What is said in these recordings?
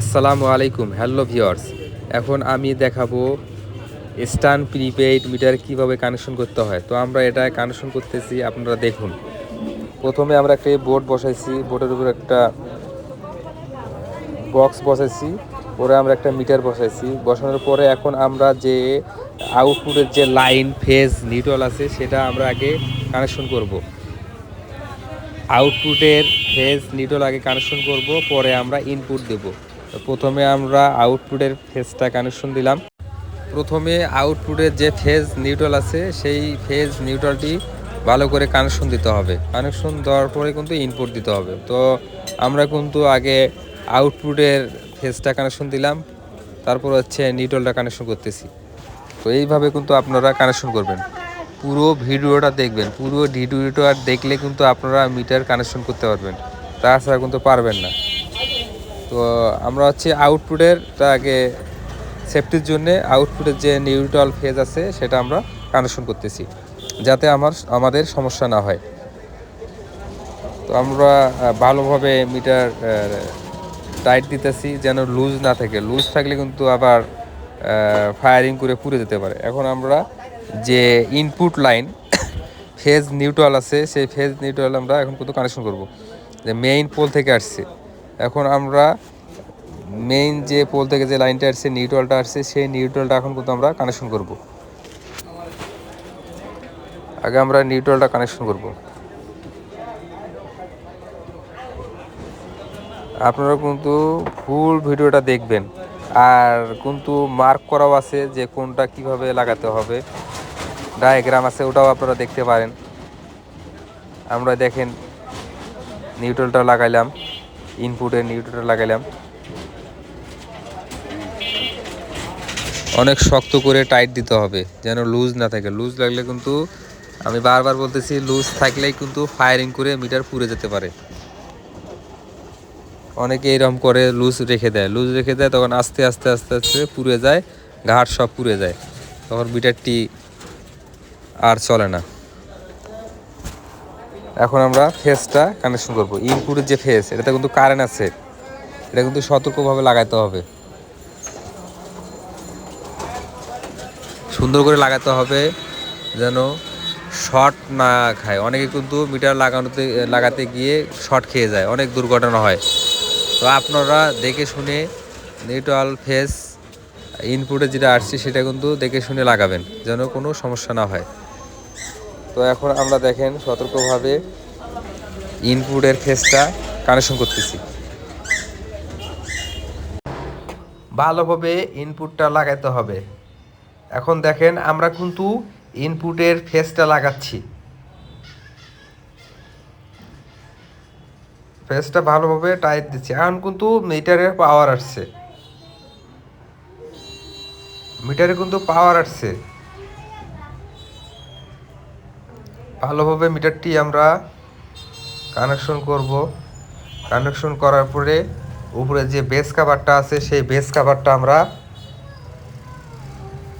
আসসালামু আলাইকুম, hello viewers এখন আমি দেখাবো স্টান প্রিপেইড মিটার কীভাবে কানেকশন করতে হয়। তো আমরা এটা কানেকশন করতেছি, আপনারা দেখুন। প্রথমে আমরা একটা বোর্ড বসাইছি, বোর্ডের উপর একটা বক্স বসাইছি, পরে আমরা একটা মিটার বসাইছি। বসানোর পরে এখন আমরা যে আউটপুটের যে লাইন, ফেজ, নিউট্রাল আছে, সেটা আমরা আগে কানেকশন করব। আউটপুটের ফেজ, নিউট্রাল আগে কানেকশন করব, পরে আমরা ইনপুট দেব। প্রথমে আমরা আউটপুটের ফেজটা কানেকশন দিলাম। প্রথমে আউটপুটের যে ফেজ নিউট্রাল আছে, সেই ফেজ নিউট্রালটি ভালো করে কানেকশন দিতে হবে। কানেকশন দেওয়ার পরে কিন্তু ইনপুট দিতে হবে। তো আমরা কিন্তু আগে আউটপুটের ফেজটা কানেকশন দিলাম, তারপর হচ্ছে নিউট্রালটা কানেকশন করতেছি। তো এইভাবে কিন্তু আপনারা কানেকশন করবেন। পুরো ভিডিওটা দেখবেন। পুরো ভিডিওটা দেখলে কিন্তু আপনারা মিটার কানেকশন করতে পারবেন। তাছাড়া কিন্তু পারবেন না। তো আমরা হচ্ছে আউটপুটের আগে সেফটির জন্য আউটপুটের যে নিউট্রাল ফেজ আছে, সেটা আমরা কানেকশন করতেছি, যাতে আমার, আমাদের সমস্যা না হয়। তো আমরা ভালোভাবে মিটার টাইট দিতেছি, যেন লুজ না থাকে। লুজ থাকলে কিন্তু আবার ফায়ারিং করে পুড়ে যেতে পারে। এখন আমরা যে ইনপুট লাইন ফেজ নিউট্রাল আছে, সেই ফেজ নিউট্রাল আমরা এখন কিন্তু কানেকশন করব। যে মেইন পোল থেকে আসছে। এখন আমরা মেইন যে পোল থেকে যে লাইনটা আসছে নিউট্রালটা আসছে, সেই নিউট্রালটা এখন কিন্তু আমরা কানেকশন করব। আগে আমরা নিউট্রালটা কানেকশন করব। আপনারা কিন্তু ফুল ভিডিওটা দেখবেন। আর কিন্তু মার্ক করাও আছে যে কোনটা কীভাবে লাগাতে হবে। ডায়াগ্রাম আছে, ওটাও আপনারা দেখতে পারেন। আমরা দেখেন নিউট্রালটা লাগাইলাম। ইনপুটের নিউট্রালটা লাগাইলাম। অনেক শক্ত করে টাইট দিতে হবে, যেন লুজ না থাকে। লুজ লাগলে কিন্তু আমি বারবার বলতেছি লুজ থাকলেই কিন্তু ফায়ারিং করে মিটার পুড়ে যেতে পারে। অনেকে এরকম করে লুজ রেখে দেয়। লুজ রেখে দেয়, তখন আস্তে আস্তে আস্তে আস্তে পুড়ে যায়, ঘাট সব পুড়ে যায়। তখন মিটারটি আর চলে না। এখন আমরা ফেসটা কানেকশন করব। ইনপুটের যে ফেস এটাতে কিন্তু কারেন্ট আছে। এটা কিন্তু সতর্কভাবে লাগাতে হবে। সুন্দর করে লাগাতে হবে যেন শর্ট না খায়। অনেকে কিন্তু মিটার লাগানোতে, লাগাতে গিয়ে শর্ট খেয়ে যায়। অনেক দুর্ঘটনা হয়। তো আপনারা দেখে শুনে নিউট্রাল ফেস ইনপুটে যেটা আসছে, সেটা কিন্তু দেখে শুনে লাগাবেন যেন কোনো সমস্যা না হয়। তো এখন আমরা দেখেন সতর্কভাবে ইনপুটের ফেসটা কানেকশন করতেছি। ভালোভাবে ইনপুটটা লাগাতে হবে। এখন দেখেন আমরা কিন্তু ইনপুটের ফেসটা লাগাচ্ছি। ফেসটা ভালোভাবে টাইট দিচ্ছি। এখন কিন্তু মিটারের পাওয়ার আসছে। মিটারে কিন্তু পাওয়ার আসছে। ভালোভাবে মিটারটি আমরা কানেকশন করব। কানেকশন করার পরে উপরে যে বেস কাভারটা আছে, সেই বেস কাভারটা আমরা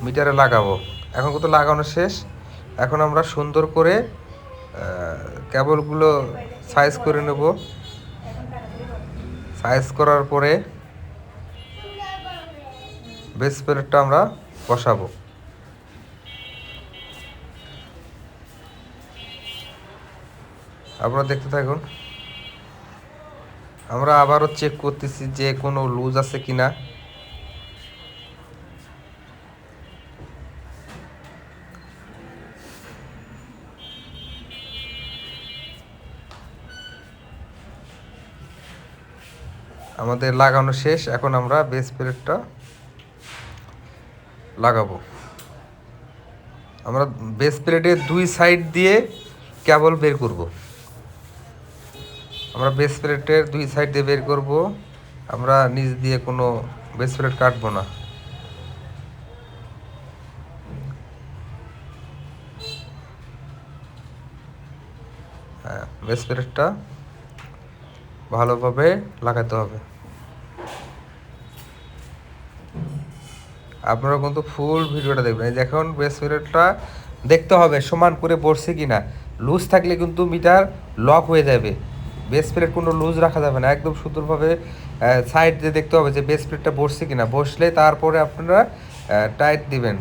মিটারে লাগাবো। এখন কিন্তু লাগানো শেষ? এখন আমরা সুন্দর করে কেবলগুলো সাইজ করে নেব। সাইজ করার পরে বেস প্লেটটা আমরা বসাবো। আপনারা দেখতে থাকুন। আমরা আবারও চেক করতেছি যে কোনো লুজ আছে কি না আমাদের লাগানো শেষ। এখন আমরা বেস প্লেটটা লাগাবো। আমরা বেস প্লেটের দুই সাইড দিয়ে কেবল বের করব। আমরা বেস প্লেটের দুই সাইড দিয়ে বের করব। আমরা নিচ দিয়ে কোনো বেস প্লেট কাটবো না। হ্যাঁ বেস প্লেটটা ভালোভাবে লাগাতে হবে। আপনারা কিন্তু ফুল ভিডিওটা দেখবেন। এই দেখুন বেস প্লেটটা দেখতে হবে সমান করে বসছে কিনা। লুজ থাকলে কিন্তু মিটার লক হয়ে যাবে। বেস প্লেট কোনো লুজ রাখা যাবে না। একদম সুন্দরভাবে সাইড দিয়ে দেখতে হবে যে বেস প্লেটটা বসছে কিনা। বসলে তারপরে আপনারা টাইট দিবেন।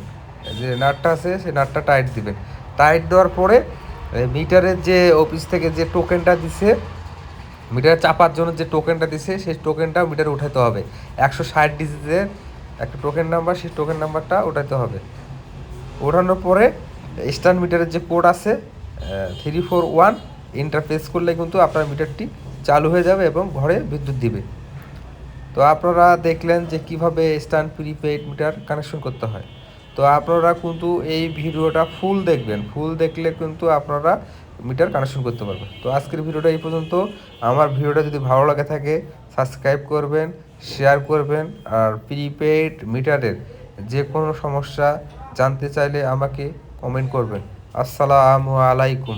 যে নাটটা আছে, সেই নাটটা টাইট দিবেন। টাইট দেওয়ার পরে মিটারের যে অফিস থেকে যে টোকেনটা দিছে মিটার চাপার জন্য যে টোকেনটা দিছে, সেই টোকেনটা মিটারে উঠাতে হবে। একশো ষাট ডিজিটের একটা টোকেন নাম্বার সেই টোকেন নাম্বারটা উঠাতে হবে। ওঠানোর পরে স্ট্যান্ড মিটারের যে কোড আছে থ্রি ফোর ওয়ান ইন্টারফেস করলে কিন্তু আপনার মিটারটি চালু হয়ে যাবে এবং ঘরে বিদ্যুৎ দিবে। তো আপনারা দেখলেন যে কীভাবে স্ট্যান্ড প্রিপেইড মিটার কানেকশন করতে হয়। তো আপনারা কিন্তু এই ভিডিওটা ফুল দেখবেন। ফুল দেখলে কিন্তু আপনারা মিটার কানেকশন করতে পারবেন। তো আজকের ভিডিওটা এই পর্যন্ত। আমার ভিডিওটা যদি ভালো লাগে থাকে সাবস্ক্রাইব করবেন শেয়ার করবেন আর প্রিপেইড মিটারের যে কোনো সমস্যা জানতে চাইলে আমাকে কমেন্ট করবেন। আসসালামু আলাইকুম।